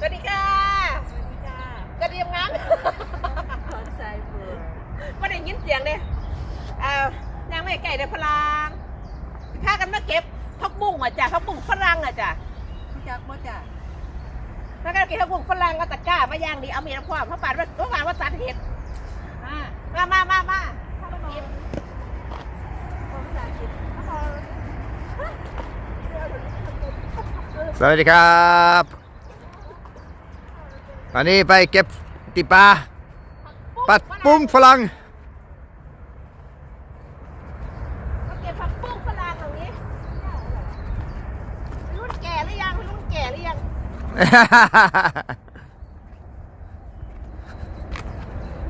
สวัสดีค่ะสวัสดีค่ะกระเดียมงามขอนสายเบื่อไม่ได้ยินเสียงเลยอ่านางไม่ไก่ในพลังพากันมาเก็บพักบุ้งอะจ้ะพักบุ้งฝรั่งอะจ้ะพี่จักบ่จ้ะพากันเก็บพักบุ้งฝรั่งก็ตะกร้ามาย่างดีเอาเมียความเพราะปานว่าเพราะปานว่าตัดเห็ดมามามามามาพากันเก็บคนภาษาอังกฤษสวัสดีครับ วันนี้ไปเก็บติปลาปัดปุ้งฝรั่งมาเก็บผักบุ้งฝรั่งตรงนี้รุ่นแก่หรือยังรุ่นแก่หรือยัง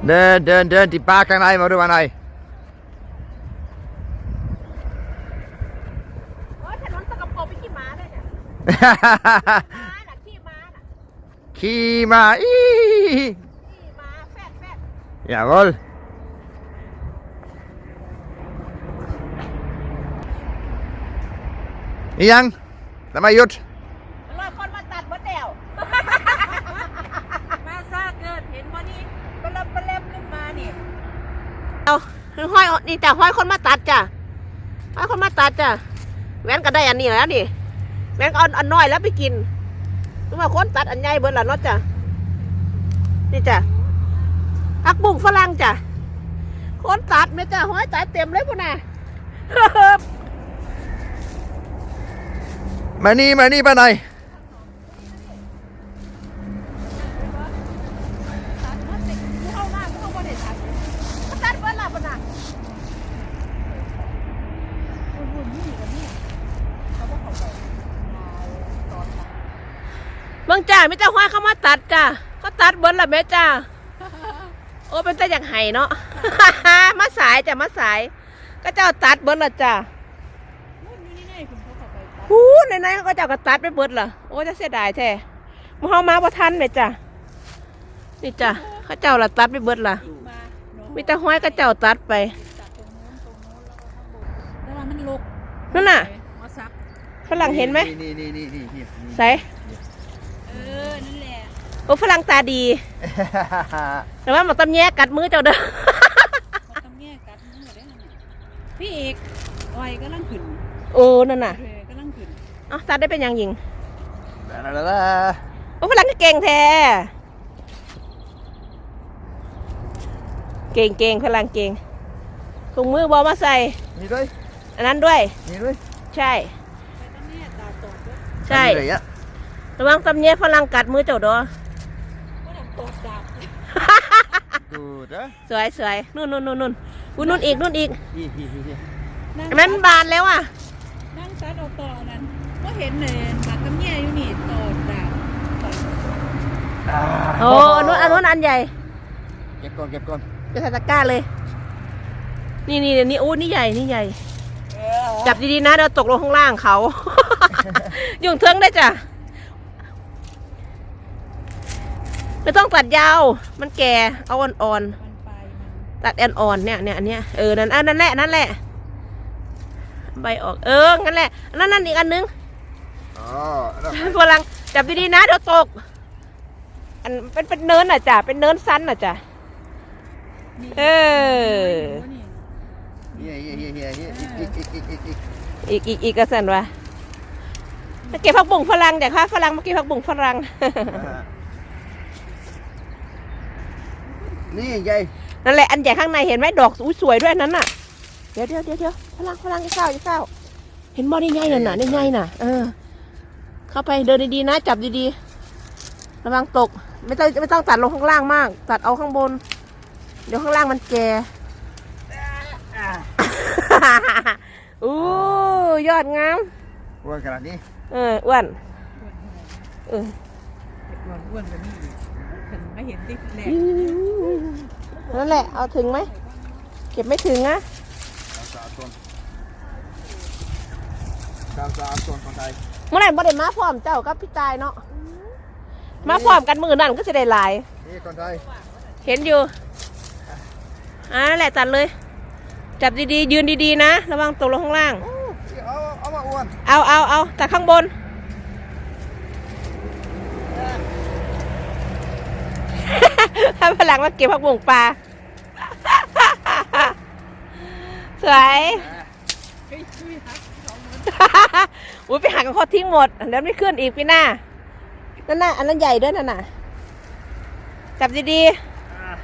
เดินเดินเดินติปลาข้างในมาดูมาหน่อยโอ้ยถนนตะกบกบไปขี่ม้าด้วยเนี่ยม้าน่ะขี่ม้าน่ะ ขี่มาอีขี่ม้าแฟดแฟดอย่าบอลอีหยังทำไมหยุดรอยคนมาตัดมดแดวมาซาเกิดเห็นบ่นี่ปลาปลาเล็บขึ้นมานี่เอาห้อยนี่จ้ะห้อยคนมาตัดจ้ะห้อยคนมาตัดจ้ะแว่นก็ได้อันนี้แล้วนี่แว่นก็เอาอันน้อยแล้วไปกิน รู้ว่าคนตัดอันใหญ่เบิดละเนาะจ้ะนี่จ้ะผักบุ้งฝรั่งจ้ะคนตัดไหมจ้ะห้อยตัดเต็มเลยพุ่นน่ะมานี่มานี่ไปไหนอย ตัดหมดเลยเข้ามาเข้ามาได้ตัดตัดเบิดละพุ่นน่ะ วุ่นๆนี่กับนี่เขาบ่เข้าใจลายตอนหลัง เมือ งจ้าไม่จ้าห้อยเข้ามาตัดจ้ะก็ตัดเบิดละแม่จ้าโอ้เป็นแต่อยากไห้เนาะ มาสายจ้ะมาสาย ก็เจ้าตัดเบิดละจ้ะวุ่นอยู่นี่ไงคุณเขาเข้าไปตัดหูในนั้นเขาก็เจ้าก็ตัดไปเบิดละโอ้จะเสียดายแท้มเฮามาบ่ทันแม่จ้ะนี่จ้ะเขาเจ้าละตัดไปเบิดละมาเนาะมีแต่ห้อยก็เจ้าตัดไปตัดตรงโน้นตรงโน้นแล้วก็ข้างบนแต่ว่ามันลกนั่นน่ะมาซับฝรั่งเห็นไหมนี่นี่นี่นี่นี่ใส่ เออนั่นแหละ โอ้ฝรั่งตาดี แต่ว่าหมอตำแยกัดมือเจ้าเด้อเขาทำแง่กัดมือได้นั่นน่ะพี่เอกอ้อยกำลังขึ้นโอ้นั่นน่ะเธอกำลังขึ้นเอ้าตัดได้เป็นหยังหญิงลาลาลาลาโอ้ฝรั่งก็เก่งแท้เก่งเก่งฝรั่งเก่งถุงมือบอมาใส่ นี่ด้วยอันนั้นด้วย นี่ด้วยใช่ ไปทำแง่ตาตกด้วยใช่ อันนี้เลยอะระวังตำเนี้ยฝรั่งกัดมือเจ้าเด้อ ก็ต้องตกดาบ กูดอะสวยสวยนู่นนู่นนู่นนู่นอุ้ยนู่นอีกนู่นอีกฮีฮีฮีฮีนั่งอันนั้นมันบานแล้วอะ นั่งซัดเอาต่อนั้นก็เห็นเลยหมากกับแง่อยู่นี่ต่อดาบต่อโอ้อันนู้นอันนู้นอันใหญ่เก็บก่อนเก็บก่อนจะใส่ตะกร้าเลย นี่นี่นี่โอ้นี่ใหญ่ นี่ใหญ่ จับดีๆนะเดี๋ยวตกลงข้างล่างเขา ยุ่งเทิงได้จ้ะ ไม่ต้องตัดยาว มันแก่เอาอ่อนมันไปมันๆตัดอ่อนๆเนี่ยเนี่ยอันเนี้ยเออนั่นอันนั่นแหละนั่นแหละ ใบออกเอองั้นแหละนั่นนั่นอีกอันนึงอ๋อแล้วฝรั่งจับดีๆนะเดี๋ยวตก อันเป็นเป็นเนินอะจ้ะเป็นเนินสั้นอะจ้ะนี่เออนี่เฮียเฮียเฮียเฮียอีกอีกอีกอีกอีกอีกอีกอีกกระสันวะมาเก็บผักบุ้งฝรั่งเดี๋ยวค่ะฝรั่งมาเก็บผักบุ้งฝรั่ง อ่านี่ไงนั่นแหละอันใหญ่ข้างในเห็นไหมดอกอุ้ยสวยด้วยอันนั้นน่ะ เดี๋ยวเดี๋ยวเดี๋ยวเดี๋ยวฝรั่งฝรั่งจะเข้าจะเข้าเห็นบ่ได้ไงน่ะน่ะได้ไงน่ะ เออ เข้าไปเดินดีๆนะ จับดีๆ ระวังตก ไม่ต้องไม่ต้องตัดลงข้างล่างมาก ตัดเอาข้างบน เดี๋ยวข้างล่างมันแก่อู้ยอดงามอ้วนขนาดนี้ เอออ้วน เอออ้วนอ้วนแบบนี้อีก เห็นไม่เห็นที่แรกนั่นแหละ เอาถึงไหม เก็บไม่ถึงนะสาวส่วนสาวสาวส่วนของไทยเมื่อไหร่บ่ได้มาพร้อมเจ้ากับพี่ตายเนาะ มาพร้อมกันมือนั่นก็จะได้หลาย นี่คนไทย เห็นอยู่อ่านั่นแหละตัดเลย จับดีๆ ยืนดีๆ นะ ระวังตกลงข้างล่างโอ้เอา เอามาอ้วน เอาเอาเอาตัดข้างบน ถ้าฝรั่งมาเก็บผักบุ้งปลา สวยฮ้ยช่วยฮักเขาหมดอุ้ยไปหากันเขาทิ้งหมดแล้วไม่ขึ้นอีกพี่หน้า นั่นน่ะอันนั้นใหญ่ด้วยนั่นน่ะ จับดี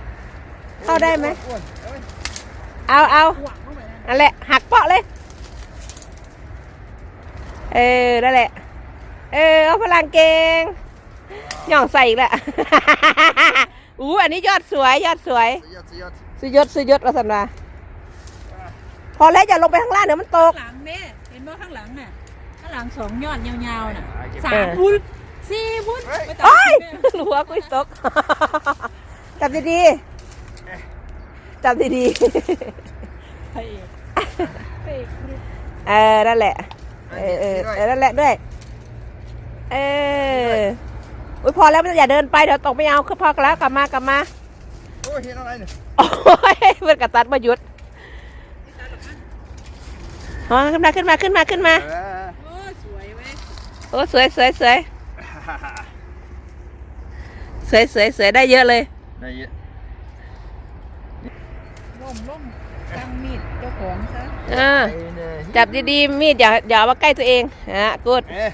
ๆ เข้าได้ไหม เอาเอาหวันนั่นแหละ หักเปาะเลย เออ นั่นแหละ เออ เอาพลังเก่งย่องใส่อีกแล้ว อู้อันนี้ยอดสวยยอดสวย สุดยอดสุดยอดสุดยอดสุดยอดเราสันดาพอแล้วอย่าลงไปข้างล่างเดี๋ยวมันตก ข้างหลังแม่เห็นว่าข้างหลังน่ะ ข้างหลังสองยอดยาวๆน่ะเก็บสาเอมอพุ้นสี่พุ้นไปตัดโอ้ยแม่หัวกุ้ยตก จับดีๆจับดีพระเอกพระเอกๆเออนั่นแหละเออเออเออนั่นแหละด้วย เออ อุ้ยพอแล้วอย่าเดินไปเดี๋ยวตกไม่เอาคือพอแล้วกลับมากลับมาโอ้ยเห็นอะไรเนี่ยโอ้ยเพื่อนกระตัดมาหยุดอ๋อขึ้นมาขึ้นมาขึ้นมาขึ้นมาเออโอ้สวยเว้ยโอ้สวยสวยสวยสวยสวยสวยได้เยอะเลยได้เยอะล่มล่มตั้งมีดเจ้าของซะเออไอ้เนี่ยจับดีๆมีดอย่าอย่าเอามาใกล้ตัวเองฮะกูดเอ๊ะ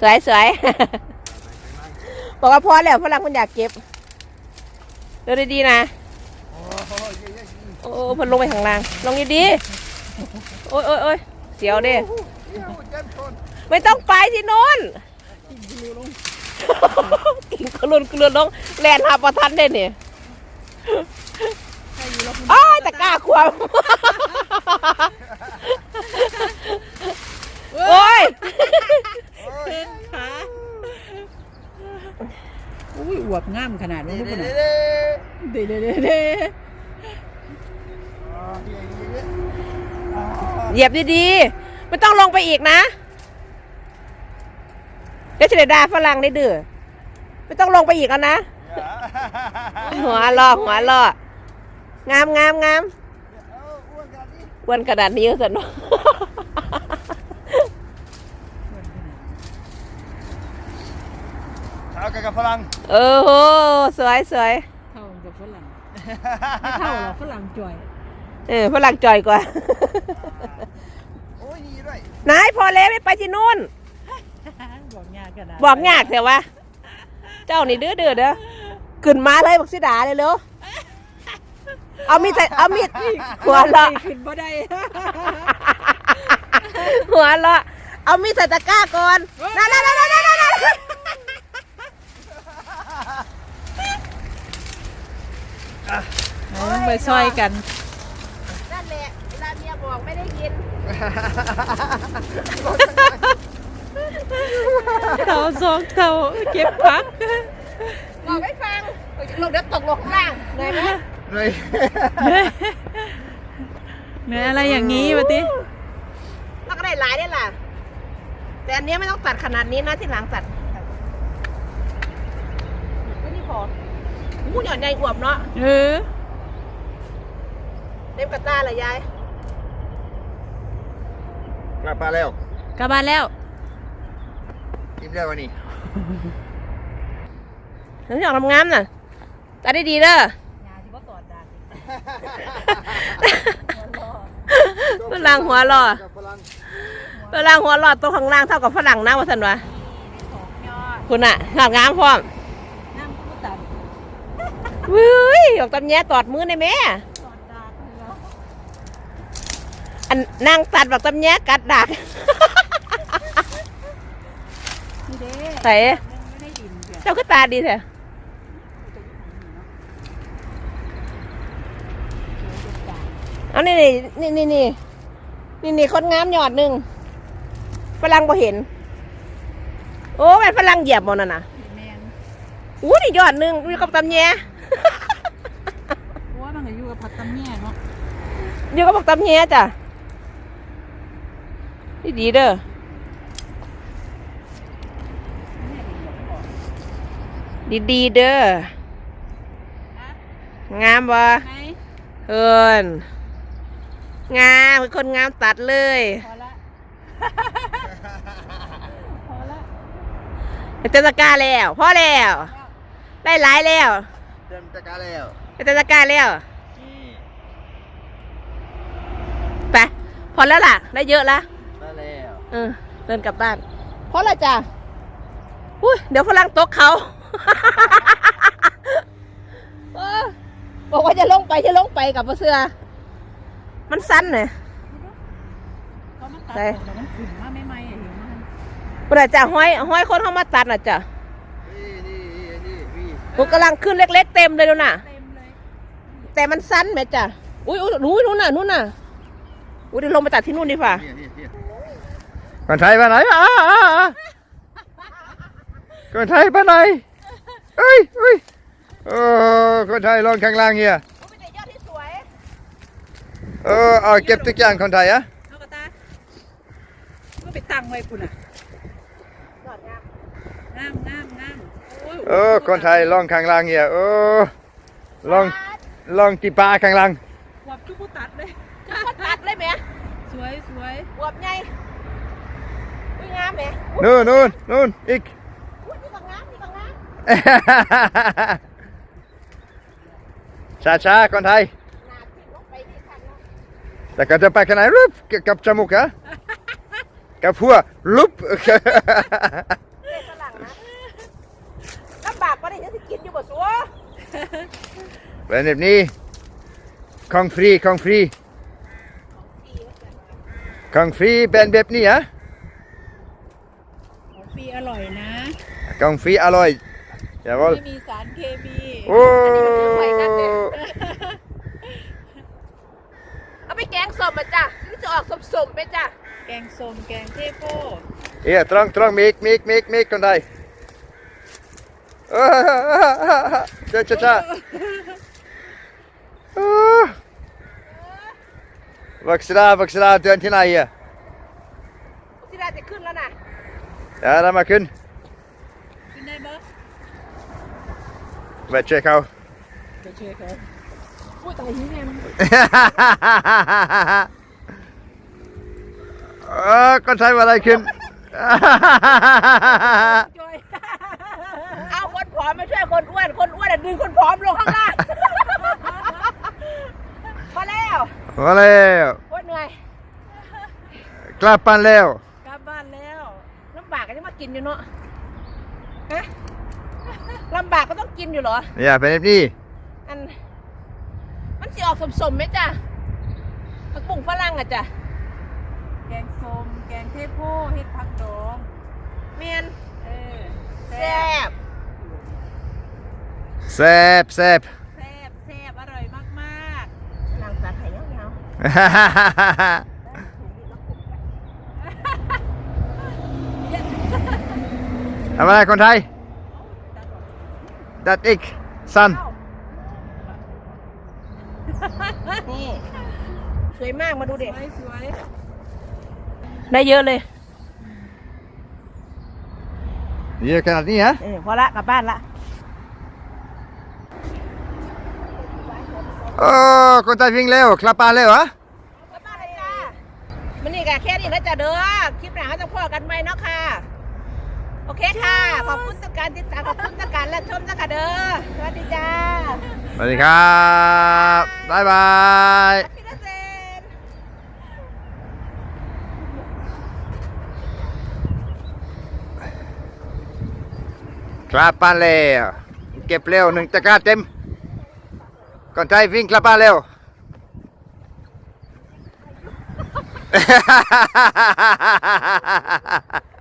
สวยสวย บอกว่าพอแล้วฝรั่งมันอยากเก็บเดินดีๆนะ โอ้โหเยอะๆโอ้เพันลงไปข้างล่าง ลงดีๆโอ้ยโอ้ยโอ้ยเสียวเด้เดี๋ยวเจ็บคนไม่ต้องไปที่โน้นกินกระลุนกระลุนลงแลนหาประทันได้เนี่ยใครอยู่รอบนอ้ายตะกร้าความโอ้ยเต้นขา อุ้ยอวบงามขนาดนี้เดี๋ยวลูกเดี๋ยวน่ะเดี๋ยวเด้เด้เด้เด้อ๋อเดี๋ยวเดี๋ยวอ๋อเหยียบดีๆไม่ต้องลงไปอีกนะเดี๋ยวเฉลยดาฝรั่งได้ดื้อไม่ต้องลงไปอีกแล้วนะ หัวลอหัวลองามงามงามเอาอ้วนขนาดนี้อ้วนกระดาษนี้สันเนาะ เท้ากับฝรั่งเออโหสวยสวยเท่ากับฝรั่งไม่เท่าหรอกฝรั่งจ่อยเออฝรั่งจ่อยกว่า โอ้ยนี่ด้วยนายพอแล้วไม่ไปที่นู่น บอกยากขนาดบอกยากแต่ว่าเจ้านี่ดื้อเดือเด้อขึ้นมาเลยบอกสิดาเลยเร็วเอามีดใส่เอามีดหัวเราะขึ้นบ่ได้หัวเราะเอามีดใส่ตะกร้าก่อนนั่นนั่นนั่นนั่นนั่นนั่น ต้อง ไปซอยกัน นั่นแหละเวลาเมียบอกไม่ได้ยินเท่าสองเท่าเก็บพัก บอกไม่ฟังลงเดี๋ยวตกลงข้างล่างเหนื่อยไหมเลยเหนื่อยอะไรอย่างนี้วะติเราก็ได้หลายได้ล่ะ แต่อันเนี้ยไม่ต้องตัดขนาดนี้นะที่หลังตัดไม่นี่พอหูหย่อนใหญ่อวบเนาะเออ เต็มกระตาเลยยายกลับมาแล้วกลับบ้านแล้วกินได้วันนี้ถึงอยากทำงานน่ะตัดได้ดีเด้อยาที่ว่าตอดดันฝรั่งหัวหล่อกับฝรั่งฝรั่งหัวหล่อตัวข้างล่างเท่ากับฝรั่งนะว่าสันวะสองยอดคุณอะงามงามพร้อมน้ำผู้ตัดวุ้ยออกตำแย่ตอดมือในแม่ ตอดดันเนาะ อันนั่งตัดแบบตำแย่กัดดักนี่เด้ใส่ยังไม่ได้ดินเดี๋ยวเจ้าก็ตาดีแท้เอานี่นี่นี่นี่นี่นี่คนงามหยอดหนึ่งฝรั่งบ่เห็น โอ้แม่นฝรั่งเหยียบบ่นั่นน่ะแมนอู้นี่ยอดหนึ่งมีกับตำแย่เพราะว่ามันก็อยู่กับผักตำแย่เนาะอยู่กับบอกตำแย่จ้ะ นี่ดีเด้อดีดีๆเด้องามบ่ไหนเอินงามเป็นคนงามตัดเลยพอละพอละเป็นเทศกาลแล้วพอแล้วได้หลายแล้วพเต็มตะกร้าแล้วไปตะกร้าแล้วนี่ไปพอแล้วล่ะ ได้เยอะละได้แล้ว เออ เดินกลับบ้าน เพราะอะไรจ้ะอุ้ยเดี๋ยวฝรั่งตกเขาเออบอกว่าจะลงไปจะลงไปกับเสื้อ มันสั้นเลยเขามาตัดใช่ผมแล้วมันขึ้นมาไม่ไหมๆอะเห็นมันเวลาจะห้อยห้อยคนเข้ามาตัดน่ะจ้ะนี่นี่นี่นี่มันกำลังขึ้นเล็ก ๆ เต็มเลยดูน่ะเต็มเลยแต่มันสั้นไหมจ้ะ อุ้ยอุ้ยนู้นนู่นน่ะนู่นน่ะ อุ้ยเดี๋ยวลงไปตัดที่นู่นดีกว่า นี่นี่นี่คนไทยไปไหนอะอะอะอะคนไทยไปไหนเอ้ยเอ้ยโอ้คนไทยลงข้างล่างเฮียเป็นแต่ยอดที่สวยเออเอาเก็บทุกอย่างคนไทยอะเอากระตาก็ไปตั้งไว้คุณอะยอดงามงามงามงามโอ้ยเออคนไทยลงข้างล่างเฮียเออลองลองกีปาข้างล่างขวบชุบผู้ตัดเลยจะคนตัดเลยไหมสวยสวยบวบให ญ่อุ้ยงามไหมนู่นนู่นนู่นอีกอุ้ยนี่ก็งามนี่ก็งามช้าช้าๆคนไทยหนาทิ้งลงไปนี่ค่ะเนาะแต่ก็จะไปกันไหนรูปกับจมูกอะกับหัวลุบเล่นฝรั่งนะลำบากปะนี่จะสิกินอยู่บ่สัวเป็นแบบนี้ของฟรีของฟรีของฟรีเป็นแบบนี้อะของฟ รีอร่อยนะของฟรีอร่อยอย่าบอกไม่มีสารเคมีโอ้เอาไปแกงส้มมาจ้ะนี่จะออกสมๆไปจ้ะแกงส้มแกงเทโป้เฮียตรงตรงมีกมีกมีกมีกคนไทยเออช้าช้าช้าเออวักษราวักษราเดินที่ไหนอะ สิดาจะขึ้นแล้วนะ อย่าเรามาขึ้นกินได้บ่ไปเช็คเอาไปเชื่อเขาพูดตายที่แม่มันเออคนไทยว่าอะไรขึ้นจอยเอาคนผอมมาช่วยคนอ้วน คนอ้วนอะดึงคนผอมลงข้างล่างพอแล้วมาแล้วโคตรเหนื่อยกลับบ้านแล้ว กลับบ้านแล้ว ลำบา กก็จะมากินอยู่เนาะฮะลำบากก็ต้องกินอยู่เหรออย่าเป็นแบบนี้อัน มันสิออกสมๆไหมจ้ะผักบุ้งฝรั่งอะจ้ะแกงส้มแกงเทโป้เฮ็ดผักดองเมียนเออแซ่บแซ่บแซ่บแซ่บแซ่บอร่อยมากนางตัดไห่ยาว ทำอะไรคนไทย ดัดอีกสันๆนี่ สวยมากมาดูๆเด็กสวยสวยได้เยอะเลย เยอะขนาดนี้ฮะเออพอละกลับบ้านละโอ้คนไทยวิ่งเร็วกลับบ้านเร็วเหรอกลับบ้านเลยจ้ามันนี่กะแค่นี้นะจ้ะเด้อคลิปหน้าเราจะพ่อกันไหมเนาะค่ะ โอเคค่ะ ขอบคุณทุกการติดตามขอบคุณทุกการและชมนะคะเด้อ สวัสดีจ้าสวัสดีครับบ๊ายบายพี่เกษตรกลับบ้านเร็วเก็บเร็วหนึ่งตะกร้าเต็มคนไทยวิ่งกลับบ้านเร็วฮ่าฮ่าฮ่าฮ่าฮ่าฮ่า